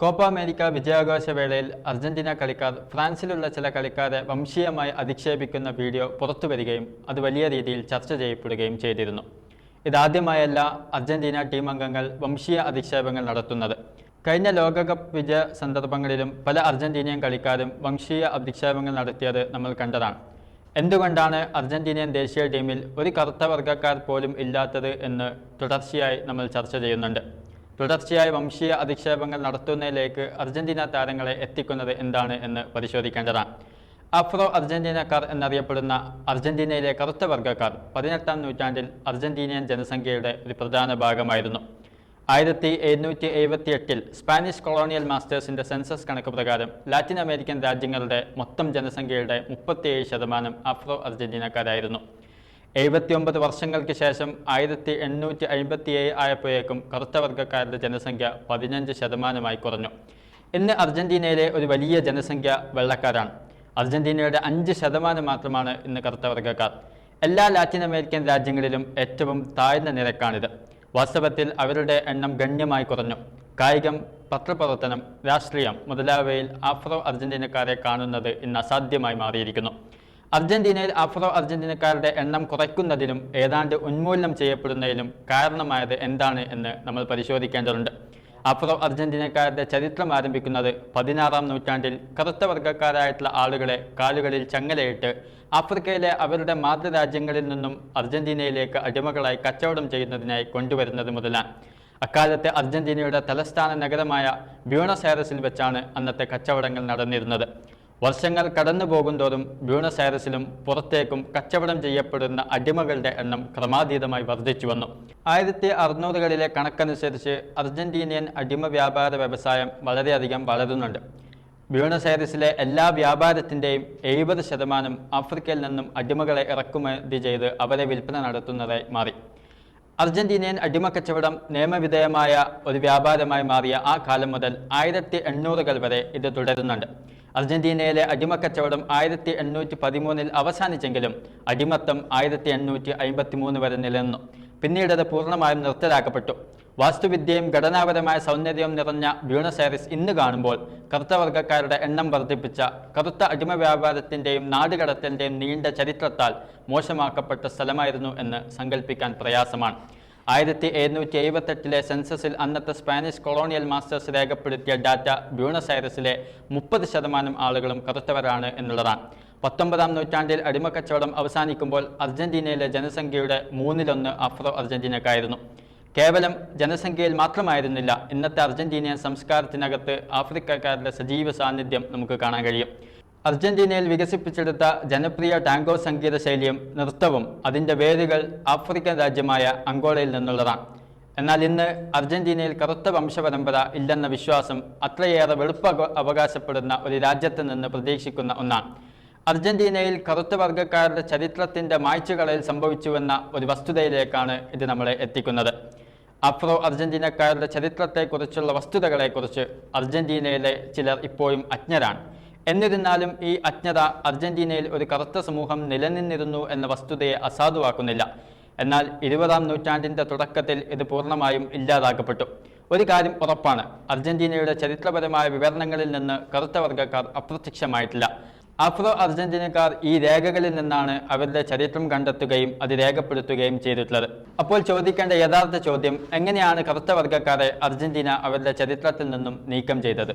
Copa America വിജയാഘോഷ വേളയിൽ Argentina കളിക്കാർ ഫ്രാൻസിലുള്ള ചില കളിക്കാരെ വംശീയമായി അധിക്ഷേപിക്കുന്ന വീഡിയോ പുറത്തുവരികയും അത് വലിയ രീതിയിൽ ചർച്ച ചെയ്യപ്പെടുകയും ചെയ്തിരുന്നു. ഇതാദ്യമായല്ല അർജന്റീന ടീം അംഗങ്ങൾ വംശീയ അധിക്ഷേപങ്ങൾ നടത്തുന്നത്. കഴിഞ്ഞ ലോകകപ്പ് വിജയ സന്ദർഭങ്ങളിലും പല അർജന്റീനിയൻ കളിക്കാരും വംശീയ അധിക്ഷേപങ്ങൾ നടത്തിയത് നമ്മൾ കണ്ടതാണ്. എന്തുകൊണ്ടാണ് അർജന്റീനിയൻ ദേശീയ ടീമിൽ ഒരു കറുത്ത വർഗക്കാർ പോലും ഇല്ലാത്തത് എന്ന് തുടർച്ചയായി നമ്മൾ ചർച്ച ചെയ്യുന്നുണ്ട്. തുടർച്ചയായി വംശീയ അധിക്ഷേപങ്ങൾ നടത്തുന്നതിലേക്ക് അർജന്റീന താരങ്ങളെ എത്തിക്കുന്നത് എന്താണ് എന്ന് പരിശോധിക്കേണ്ടതാണ്. അഫ്രോ അർജന്റീനക്കാർ എന്നറിയപ്പെടുന്ന അർജന്റീനയിലെ കറുത്ത വർഗക്കാർ പതിനെട്ടാം നൂറ്റാണ്ടിൽ അർജന്റീനിയൻ ജനസംഖ്യയുടെ ഒരു പ്രധാന ഭാഗമായിരുന്നു. ആയിരത്തി എഴുന്നൂറ്റി എഴുപത്തി എട്ടിൽ സ്പാനിഷ് കൊളോണിയൽ മാസ്റ്റേഴ്സിന്റെ സെൻസസ് കണക്ക് പ്രകാരം ലാറ്റിൻ അമേരിക്കൻ രാജ്യങ്ങളുടെ മൊത്തം ജനസംഖ്യയുടെ മുപ്പത്തിയേഴ് ശതമാനം അഫ്രോ അർജന്റീനക്കാരായിരുന്നു. എഴുപത്തിയൊമ്പത് വർഷങ്ങൾക്ക് ശേഷം ആയിരത്തി എണ്ണൂറ്റി അമ്പത്തി ഏഴ് ആയപ്പോഴേക്കും കറുത്തവർഗക്കാരുടെ ജനസംഖ്യ പതിനഞ്ച് ശതമാനമായി കുറഞ്ഞു. ഇന്ന് അർജന്റീനയിലെ ഒരു വലിയ ജനസംഖ്യ വെള്ളക്കാരാണ്. അർജന്റീനയുടെ അഞ്ച് ശതമാനം മാത്രമാണ് ഇന്ന് കറുത്തവർഗക്കാർ എല്ലാ ലാറ്റിൻ അമേരിക്കൻ രാജ്യങ്ങളിലും ഏറ്റവും താഴ്ന്ന നിരക്കാണിത്. വാസ്തവത്തിൽ അവരുടെ എണ്ണം ഗണ്യമായി കുറഞ്ഞു. കായികം പത്രപ്രവർത്തനം രാഷ്ട്രീയം മുതലായവയിൽ ആഫ്രോ അർജന്റീനക്കാരെ കാണുന്നത് ഇന്ന് അസാധ്യമായി മാറിയിരിക്കുന്നു. അർജന്റീനയിൽ അഫ്രോ അർജന്റീനക്കാരുടെ എണ്ണം കുറയ്ക്കുന്നതിനും ഏതാണ്ട് ഉന്മൂലനം ചെയ്യപ്പെടുന്നതിലും കാരണമായത് എന്താണ് എന്ന് നമ്മൾ പരിശോധിക്കേണ്ടതുണ്ട്. അഫ്രോ അർജന്റീനക്കാരുടെ ചരിത്രം ആരംഭിക്കുന്നത് പതിനാറാം നൂറ്റാണ്ടിൽ കറുത്ത വർഗക്കാരായിട്ടുള്ള ആളുകളെ കാലുകളിൽ ചങ്ങലയിട്ട് ആഫ്രിക്കയിലെ അവരുടെ മാതൃരാജ്യങ്ങളിൽ നിന്നും അർജന്റീനയിലേക്ക് അടിമകളായി കച്ചവടം ചെയ്യുന്നതിനായി കൊണ്ടുവരുന്നത് മുതലാണ്. അക്കാലത്തെ അർജന്റീനയുടെ തലസ്ഥാന നഗരമായ ബ്യൂണസ് ഐറസിൽ വെച്ചാണ് അന്നത്തെ കച്ചവടങ്ങൾ നടന്നിരുന്നത്. വർഷങ്ങൾ കടന്നു പോകുന്തോറും ബ്യൂണസ് ഐറസിലും പുറത്തേക്കും കച്ചവടം ചെയ്യപ്പെടുന്ന അടിമകളുടെ എണ്ണം ക്രമാതീതമായി വർദ്ധിച്ചു വന്നു. ആയിരത്തി അറുന്നൂറുകളിലെ കണക്കനുസരിച്ച് അർജന്റീനിയൻ അടിമ വ്യാപാര വ്യവസായം വളരെയധികം വളരുന്നുണ്ട്. ബ്യൂണസ് ഐറസിലെ എല്ലാ വ്യാപാരത്തിന്റെയും എഴുപത് ശതമാനം ആഫ്രിക്കയിൽ നിന്നും അടിമകളെ ഇറക്കുമതി ചെയ്ത് അവരെ വിൽപ്പന നടത്തുന്നതായി മാറി. അർജന്റീനിയൻ അടിമ കച്ചവടം നിയമവിധേയമായ ഒരു വ്യാപാരമായി മാറിയ ആ കാലം മുതൽ ആയിരത്തി എണ്ണൂറുകൾ വരെ ഇത് തുടരുന്നുണ്ട്. അർജന്റീനയിലെ അടിമക്കച്ചവടം ആയിരത്തി എണ്ണൂറ്റി പതിമൂന്നിൽ അവസാനിച്ചെങ്കിലും അടിമത്തം ആയിരത്തി എണ്ണൂറ്റി അമ്പത്തി മൂന്ന് വരെ നിലനിന്നു. പിന്നീട് അത് പൂർണമായും നിർത്തലാക്കപ്പെട്ടു. വാസ്തുവിദ്യയും ഘടനാപരമായ സൗന്ദര്യവും നിറഞ്ഞ ബ്യൂണസ് ഇന്ന് കാണുമ്പോൾ കറുത്ത വർഗക്കാരുടെ എണ്ണം വർദ്ധിപ്പിച്ച കറുത്ത അടിമ വ്യാപാരത്തിന്റെയും നാടുകടത്തിന്റെയും നീണ്ട ചരിത്രത്താൽ മോശമാക്കപ്പെട്ട സ്ഥലമായിരുന്നു എന്ന് സങ്കല്പിക്കാൻ പ്രയാസമാണ്. ആയിരത്തി എഴുന്നൂറ്റി എഴുപത്തെട്ടിലെ സെൻസസിൽ അന്നത്തെ സ്പാനിഷ് കൊളോണിയൽ മാസ്റ്റേഴ്സ് രേഖപ്പെടുത്തിയ ഡാറ്റ ബ്യൂണസ് ഐറസിലെ മുപ്പത് ശതമാനം ആളുകളും കറുത്തവരാണ് എന്നുള്ളതാണ്. പത്തൊമ്പതാം നൂറ്റാണ്ടിൽ അടിമക്കച്ചവടം അവസാനിക്കുമ്പോൾ അർജന്റീനയിലെ ജനസംഖ്യയുടെ മൂന്നിലൊന്ന് അഫ്രോ അർജന്റീനക്കായിരുന്നു. കേവലം ജനസംഖ്യയിൽ മാത്രമായിരുന്നില്ല ഇന്നത്തെ അർജന്റീനിയൻ സംസ്കാരത്തിനകത്ത് ആഫ്രിക്കക്കാരുടെ സജീവ സാന്നിധ്യം നമുക്ക് കാണാൻ കഴിയും. അർജന്റീനയിൽ വികസിപ്പിച്ചെടുത്ത ജനപ്രിയ ടാങ്കോ സംഗീത ശൈലിയും നൃത്തവും അതിന്റെ വേരുകൾ ആഫ്രിക്കൻ രാജ്യമായ അങ്കോളയിൽ നിന്നുള്ളതാണ്. എന്നാൽ ഇന്ന് അർജന്റീനയിൽ കറുത്ത വംശപരമ്പര ഇല്ലെന്ന വിശ്വാസം അത്രയേറെ വെളുപ്പ അവകാശപ്പെടുന്ന ഒരു രാജ്യത്ത് നിന്ന് പ്രതീക്ഷിക്കുന്ന ഒന്നാണ്. അർജന്റീനയിൽ കറുത്ത വർഗക്കാരുടെ ചരിത്രത്തിന്റെ മായ്ച്ചുകളയിൽ സംഭവിച്ചുവെന്ന ഒരു വസ്തുതയിലേക്കാണ് ഇത് നമ്മളെ എത്തിക്കുന്നത്. അഫ്രോ അർജന്റീനക്കാരുടെ ചരിത്രത്തെക്കുറിച്ചുള്ള വസ്തുതകളെക്കുറിച്ച് അർജന്റീനയിലെ ചിലർ ഇപ്പോഴും അജ്ഞരാണ്. എന്നിരുന്നാലും ഈ അജ്ഞത അർജന്റീനയിൽ ഒരു കറുത്ത സമൂഹം നിലനിന്നിരുന്നു എന്ന വസ്തുതയെ അസാധുവാക്കുന്നില്ല. എന്നാൽ ഇരുപതാം നൂറ്റാണ്ടിന്റെ തുടക്കത്തിൽ ഇത് പൂർണമായും ഇല്ലാതാക്കപ്പെട്ടു. ഒരു കാര്യം ഉറപ്പാണ് അർജന്റീനയുടെ ചരിത്രപരമായ വിവരണങ്ങളിൽ നിന്ന് കറുത്ത വർഗക്കാർ അപ്രത്യക്ഷമായിട്ടില്ല. അഫ്രോ അർജന്റീനക്കാർ ഈ രേഖകളിൽ നിന്നാണ് അവരുടെ ചരിത്രം കണ്ടെത്തുകയും അത് രേഖപ്പെടുത്തുകയും ചെയ്തിട്ടുള്ളത്. അപ്പോൾ ചോദിക്കേണ്ട യഥാർത്ഥ ചോദ്യം എങ്ങനെയാണ് കറുത്ത വർഗക്കാരെ അർജന്റീന അവരുടെ ചരിത്രത്തിൽ നിന്നും നീക്കം ചെയ്തത്?